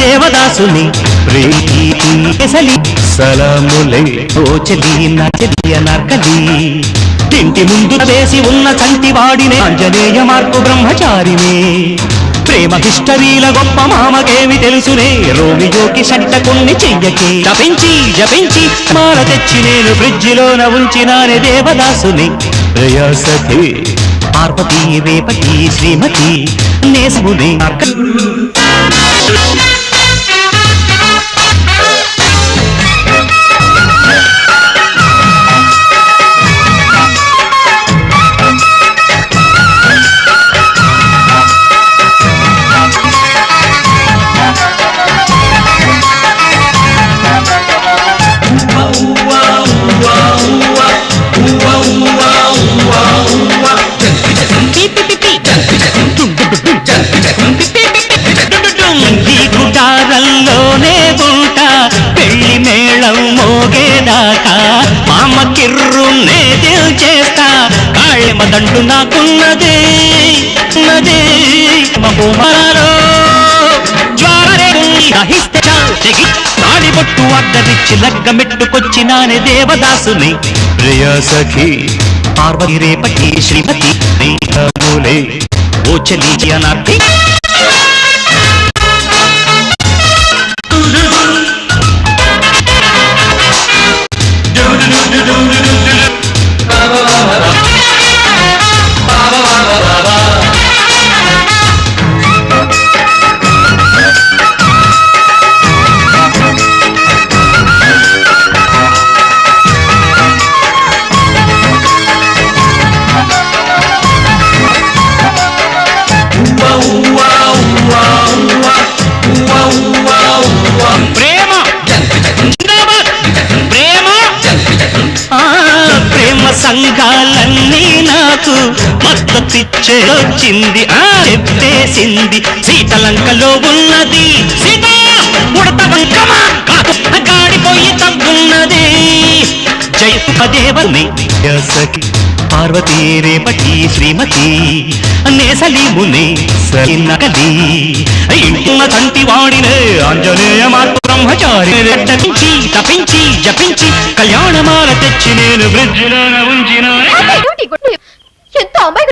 దేవదాసుని ప్రీతి ఎసలి సలాములై ఓ చెలి నర్కలి. ఇంటి ముందు వేసి ఉన్న చంటి వాడినే ఆంజనేయ మార్పు బ్రహ్మచారినే ప్రేమ హిస్టరీల గొప్ప మామకేమి తెలుసునే రోమియోకి షట్టకుణ్ణి చెయ్యకి. జపించి జపించి మాల తెచ్చి నేను ఫ్రిడ్జిలోన ఉంచినానే దేవదాసుని. ప్రయాసతి పార్వతీ రేపతి శ్రీమతి నేసునే దండు నాకున్నదే ఉన్నదే. మహోమరాలో జ్వాలరే దహిస్తే చాలు తెగి తాడిబొట్టు అడ్డరిచ్చి లగ్గమెట్టుకొచ్చినానే దేవదాసుని. ప్రియ సఖి పార్వతి రేపటి శ్రీమతి ఓ చలి అనార్తి సంఘాలన్నీ నాకు మద్దతిచ్చే వచ్చింది ఆ చెప్పేసింది. సీతలంకలో ఉన్నది. సీత ఉడత వంకమా? గాడిపోయి తగ్గున్నది. జయదేవని సఖి పార్వతీ రేపటి శ్రీమతి నేసలి ముని నకలి ఇంటున్న తంటి వాడినే ఆంజనేయ మార్పు బ్రహ్మచారి. తప్పించి తప్పించి జపించి మాల తెచ్చి నేను బ్రిడ్జిలోన ఉంచిన ఎంత అమ్మాయి